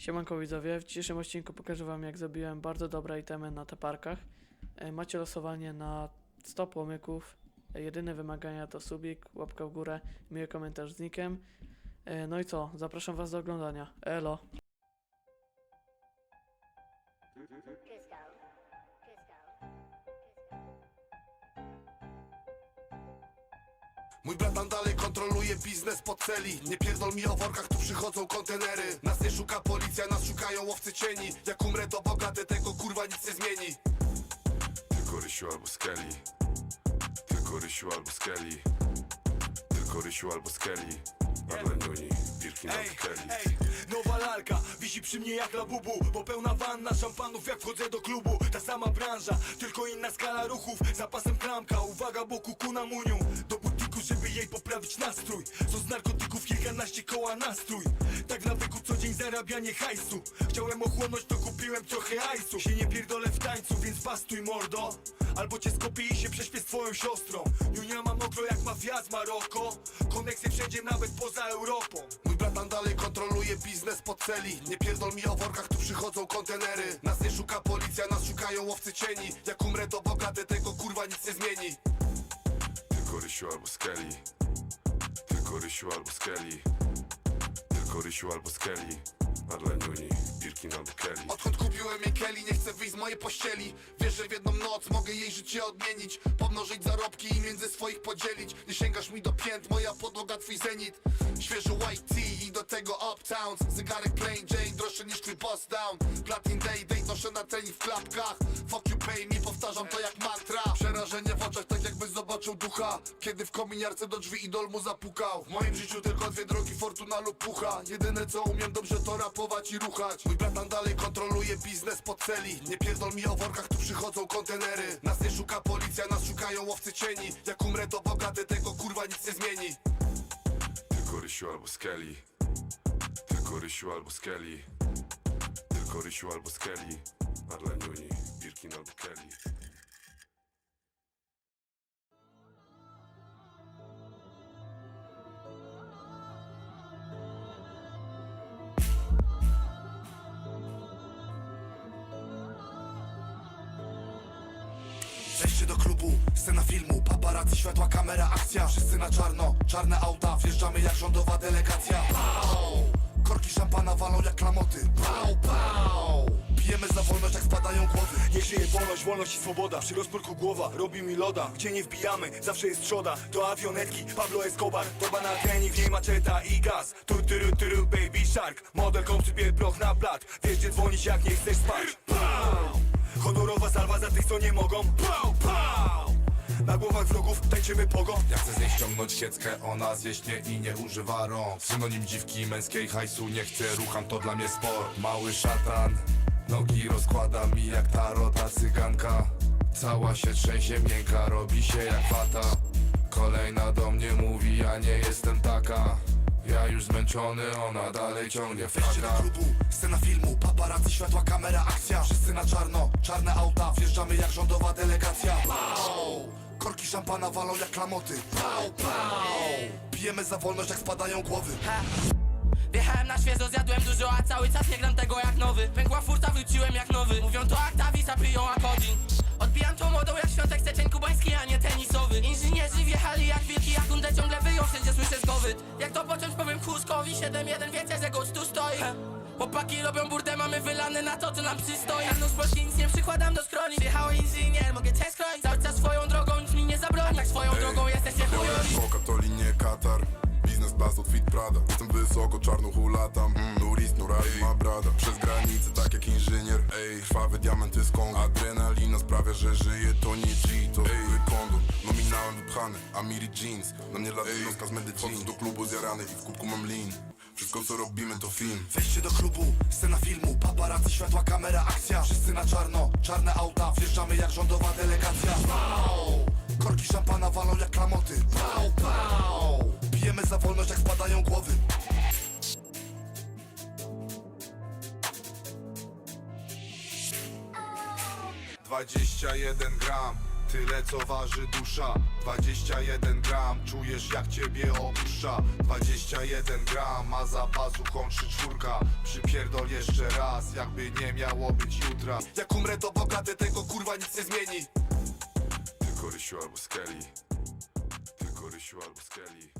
Siemanko widzowie, w dzisiejszym odcinku pokażę wam jak zrobiłem bardzo dobre itemy na teparkach. E, Macie losowanie na 100 płomyków. E, Jedyne wymagania to subik, łapka w górę, miły komentarz z nikiem. E, No i co, zapraszam was do oglądania. Elo! Mój bratan dalej kontroluje biznes po celi. Nie pierdol mi o workach, tu przychodzą kontenery. Nas nie szuka policja, nas szukają łowcy cieni. Jak umrę to bogaty, tego kurwa nic nie zmieni. Tylko Rysiu albo Skelly. Tylko Rysiu albo Skelly. Tylko Rysiu albo Skelly. Marlenuni, Birkin Ej, ej, nowa lalka wisi przy mnie jak labubu Bo pełna wanna szampanów jak wchodzę do klubu. Ta sama branża, tylko inna skala ruchów Zapasem klamka, uwaga, bo kuku na muniu poprawić nastrój. Co z narkotyków kilkanaście koła nastrój Tak w nawyku co dzień zarabianie hajsu. Chciałem ochłonąć, to kupiłem trochę hajsu Się nie pierdolę w tańcu, więc pastuj mordo. Albo cię skopię i się prześpię z twoją siostrą. Junia ma mokro jak mafia z Maroko. Koneksje wszędzie, nawet poza Europą. Mój bratan dalej kontroluje biznes po celi. Nie pierdol mi o workach, tu przychodzą kontenery. Nas nie szuka policja, nas szukają łowcy cieni. Jak umrę to bogaty, tego kurwa nic nie zmieni. Tylko Rysiu albo Skelly Rysiu albo Skelly. Tylko Rysiu albo Skelly. Marlenuni, Birkin albo Kelly Odkąd kupiłem jej Kelly, nie chcę wyjść z mojej pościeli. Wiesz, że w jedną noc mogę jej życie odmienić Pomnożyć zarobki i między swoich podzielić. Nie sięgasz mi do pięt, moja podłoga twój zenit. Świeży white tea i do tego uptowns Zegarek plain Jane, droższy niż twój boss down. Platin day, day noszę na trening w klapkach. Fuck you pay me, powtarzam to jak mantra zobaczył ducha Kiedy w kominiarce do drzwi idol mu zapukał. W moim życiu tylko dwie drogi, fortuna lub pucha. Jedyne co umiem dobrze to rapować i ruchać. Mój bratan dalej kontroluje biznes po celi. Nie pierdol mi o workach, tu przychodzą kontenery. Nas nie szuka policja, nas szukają łowcy cieni. Jak umrę to bogaty, tego kurwa nic nie zmieni. Tylko Rysiu albo Skelly. Tylko Rysiu albo Skelly. Tylko Rysiu albo Skelly. Marlenuni, Birkin albo Kelly do klubu, scena filmu, paparazzi, światła, kamera, akcja. Wszyscy na czarno, czarne auta, wjeżdżamy jak rządowa delegacja. Pau! Korki szampana walą jak klamoty. Pau, pau! Pijemy za wolność jak spadają głowy. Niech żyje wolność, wolność i swoboda. Przy rozporku głowa robi mi loda. Gdzie nie wbijamy, zawsze jest trzoda. To awionetki, Pablo Escobar To banateni, w niej maczeta i gaz. Tu tyru baby shark. Model koncypie proch na blat Wiesz gdzie dzwonić jak nie chcesz spać! Honorowa salwa za tych co nie mogą. Pau, pau! Na głowach wrogów tańczymy pogo. Ja chcę z niej ściągnąć sieckę, ona zjeść nie i nie używa rąk. Synonim dziwki męskiej hajsu nie chcę, rucham to dla mnie sport. Mały szatan, nogi rozkłada mi jak tarota cyganka. Cała się trzęsie miękka, robi się jak wata. Kolejna do mnie już zmęczony, ona dalej ciągnie Wejście do klubu, scena filmu, paparazzi, światła, kamera, akcja. Wszyscy na czarno, czarne auta, wjeżdżamy jak rządowa delegacja. Pau! Korki szampana walą jak klamoty. Pau, pau! Pijemy za wolność jak spadają głowy. Ha. Wjechałem na świeżo, zjadłem dużo, a cały czas nie gram tego jak nowy. Pękła furta, wróciłem jak nowy. Mówią to Aktawis, a piją Akodin Odbijam tą modą jak świątek styczeń kubański, a nie tenisowy. Inżynierzy wjechali jak wilki, jak kundę ciągle wyją, wszędzie słyszę zgowyt Jak to począć Kuskowi 7-1, wiecie, że gość tu stoi. Chłopaki robią burdę, mamy wylane na to, co nam przystoi. Ja nóż polski nic nie przykładam do skroni. Wjechał inżynier, mogę cię skroić. Cały czas swoją drogą, nic mi nie zabroni. Tak swoją drogą jesteście chujowi Foka to linie Katar. Biznes class od Fit Prada. Jestem wysoko, czarną hulatam. Mm. Nuris, Nurali, ma brada. Przez granicę tak jak inżynier. Ej, krwawy diamenty z Kongo Adrenalina sprawia, że żyję to nie G To zwykły kondom Nominałem wypchany Amiri jeans Na mnie latynoska z Wchodzę do klubu zjarany i w kubku mam lean. Wszystko co robimy to film. Wejście do klubu, scena filmu, paparazzi, światła, kamera, akcja. Wszyscy na czarno, czarne auta, wjeżdżamy jak rządowa delegacja. Pau! Korki szampana walą jak klamoty. Pau, pau! Pijemy za wolność jak spadają głowy. Dwadzieścia jeden gram, tyle co waży dusza. 21 gram, czujesz jak ciebie opuszcza. 21 gram, a za pazuchą czwórka. Przypierdol jeszcze raz, jakby nie miało być jutra. Jak umrę to bogaty, tego kurwa nic nie zmieni. Tylko Rysiu albo Skelly. Tylko Rysiu albo Skelly